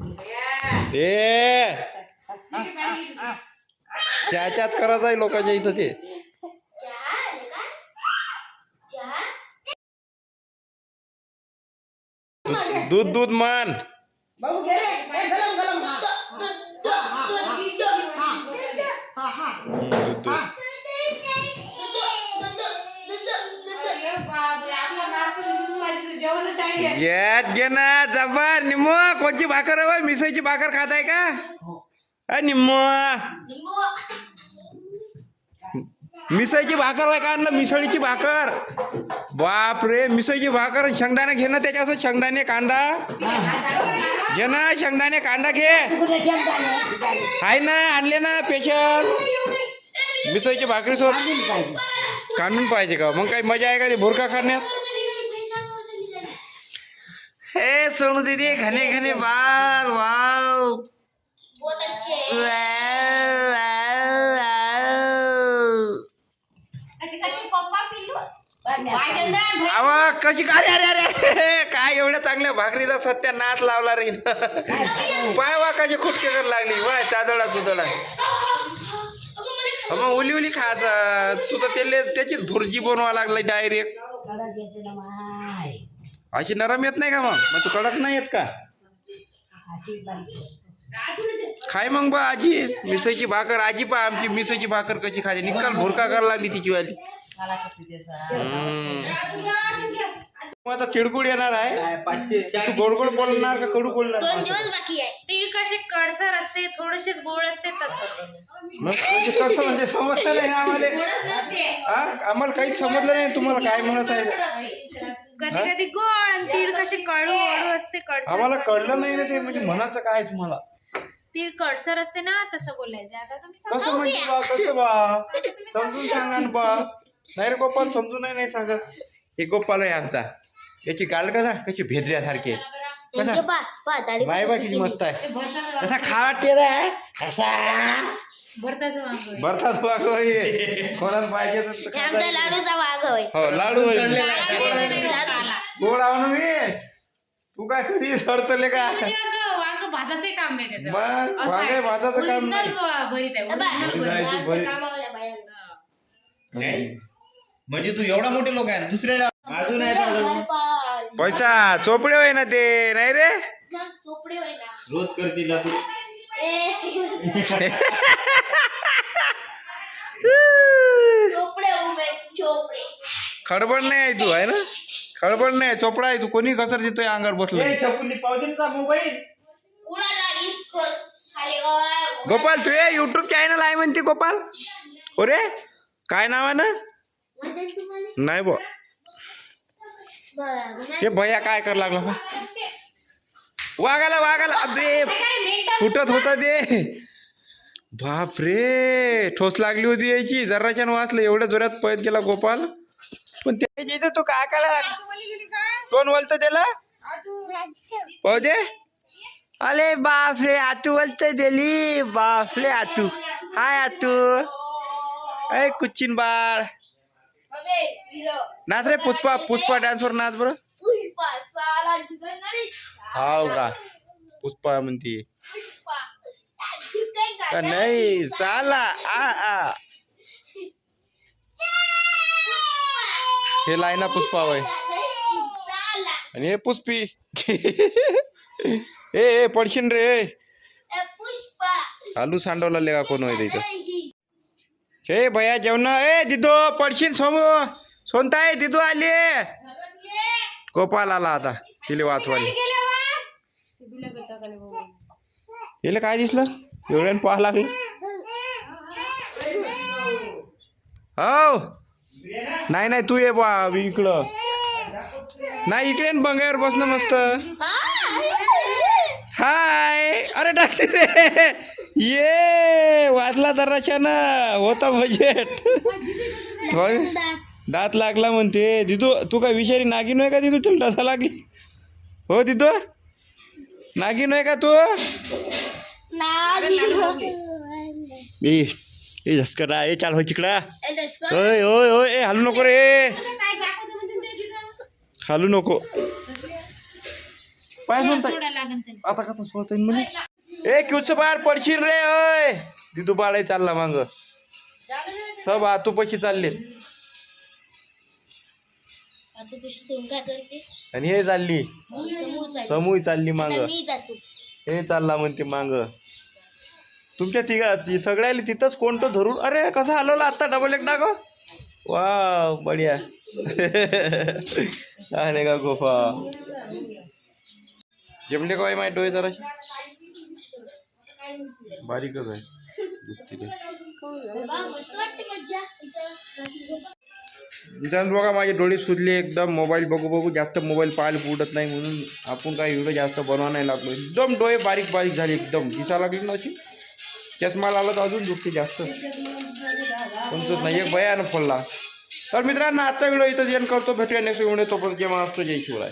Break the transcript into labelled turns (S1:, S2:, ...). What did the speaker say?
S1: ए. च्याच्यात करत आहे लोकांच्या इथं ते. दूध- दूध दूध मान
S2: बाबू घे रे ए, गरम गरम हा. हा हा
S1: हम्म, दूध दूध घेत घे ना जबर निम्म कोणची भाकर हवं मिसळची भाकर खात आहे का अ, निम्म. मिसळची भाकर आहे का आणलं? मिसळीची भाकर. बाप रे मिसळची भाकर. शेंगदाणे घे ना त्याच्यासोबत. शेंगदाणे कांदा. घे ना शेंगदाणे कांदा घे. आहे ना आणले ना स्पेशल मिसळची भाकरी सोबत काढून पाहिजे का? मग काही मजा आहे का ते भुरका खाण्यात हे सोनू दीदी घने घने बाल वाव. वाव, अव कशी काय अरे अरे अरे काय एवढ्या चांगल्या भाकरीचा सत्या नाच लावला रे. पाय वा कशी खुटके कर लागली. वाय चादळा चुदळा मग उली उली खायचा. तू तर त्याले त्याचीच भुर्जी बनवा लागली डायरेक्ट
S2: कडक घ्यायचे ना माय
S1: अशी नरम येत नाही का मग? मग तू कडक नाही येत का. खाय मग बा आजी. मिसळची भाकर. आजी पा आमची मिसळची भाकर कशी खायची निकाल भुरका करायला लागली तिची वाली. मग आता चिडकुड येणार आहे.
S3: पाचशे
S1: तू गोड गोड बोलणार का कडू बोलणार?
S4: दोन दिवस बाकी आहे.
S5: तीळ कसे कडसर असते थोडेसेच गोड असते तसं.
S1: मग म्हणजे कसं म्हणजे समजलं नाही ना आम्हाला. हा? आम्हाला काहीच समजलं नाही. तुम्हाला काय म्हणत आहे?
S5: कधी कधी गोड आणि तीळ कसे कडू कडू असते कडसर
S1: आम्हाला कळलं नाही ना ते म्हणजे म्हणायचं काय तुम्हाला?
S5: तीळ कडसर असते ना तसं बोलायचं. आता तुम्ही सांगा.
S1: कसं म्हणजे बा कसं बा? समजून सांगा ना बा. नाही रे गोपाल समजून नाही नाही सांगत. हे गोपाल आहे आमचा. याची गाल कसा? कशी भेदऱ्यासारखी आहे. कसा? बाय बा किती मस्त आहे. कसा खावा टेरा आहे कसा?
S5: भरताचं वांग.
S1: भरतात वाग कोणाला पाहिजे तर
S4: आमचा. लाडूचा वाघ होय
S1: हो लाडू.
S5: काला.
S1: ना तू काय कधी सडतले का
S5: म्हणजे असं वांग भाताचे काम नाही त्याचं
S1: मग
S5: असं
S1: वांगे
S5: आहे.
S1: भाताचं काम नाही
S5: Original ब- भरीत आहे original
S1: भरीत
S5: भरीत.
S1: आहे. ती बरी-
S4: कामावाल्या बाया.
S3: नाही? म्हणजे तू एवढा मोठे लोक आहे दुसऱ्याला अजून आहे
S1: पैसा चोपडे होय ना ते नाही रे
S4: चोपडे होय ना
S3: रोज.
S4: ए चोपडे उमे चोपडे
S1: खडबड नाही आहे तू आहे ना खडबड नाही चोपडा आहे तू कोणी कसर देतोय अंगावर बसलो
S3: मोबाईल.
S1: गोपाल तू युट्यूब चॅनल आहे म्हणते गोपाल हो रे काय नाव आहे ना? नाही बो. ते भैया काय कर लागला बा? वागाला वागाला अबे फुटत होता ते बाप रे ठोस लागली होती याची जराच्यान वाचलं एवढ्या जोरात पळत गेला गोपाल पण त्याच्या इथं तू काय करायला लागला कोण बोलत त्याला? पाहू दे. अरे बाप रे आतू बोलत दिली बाप रे आतू. हाय आतू. ऐ कुचिन बाळ. नाच रे पुष्पा पुष्पा डान्सवर नाच बरं. हाव का? पुष्पा म्हणते. नाही चाला आ आ. हे लायना पुष्पा होय आणि हे पुष्पी. ए ए पडशीन रे आलू सांडवला लेगा कोण होय इथं? हे भैया जेवण ए दिदो पडशीन सोमो. सोनताय दिदो आली. गोपाल आला आता तिले वाचवाले तिला काय दिसलं? एवढ्यानं पाहा लागलं. हो. नाही नाही तू ये बा इकडं. नाही इकडे बंगावर बसणं मस्त. हाय. अरे टाकते रे. ये वाचला ना होता बजेट. दात लागला म्हणते. दिदू तू काय विषारी नागिन आहे का दिदू? तुला डसा लागली. हो दिदू? नागिन आहे का तू? ए झस्करा ए चाल हो चिकडा. ओय ओय ओय ए हालू नको रे. हालू नको. पाय आता कसं सोडता येईल ए क्यूच बाहेर पडशील रे ओय. तिथू बाळाही चालला मांग. सब आतू पशी चालले आणि हे चालली.
S4: जायचं
S1: समूह चालली मांग.
S4: आता मी जातो.
S1: हे चालला म्हणते मांग. तुमच्या तिघा सगळ्याला तिथंच कोणतं धरून? अरे कसं हलवलं आत्ता? डबल एक टाक वा बढिया. अरे का गोफा? जेमले काय माहीत डोळे जराशी? बारीकच आहे. जण बघा माझे डोळे सुजले एकदम. मोबाईल बघू बघू. जास्त मोबाईल पाहायला पुरत नाही म्हणून आपण काही व्हिडिओ जास्त बनवा नाही लागलो. एकदम डोळे बारीक बारीक झाले एकदम. दिसा लागली ना अशी? चष्मा लागला तर अजून दुखते जास्त. तुमचंच नाही एक भयानं फोडला. तर मित्रांनो आजचा व्हिडिओ इथं एंड करतो. भेटूया नेक्स्ट व्हिडिओ तोपर्यंत जेव्हा असतो जय शिवराय.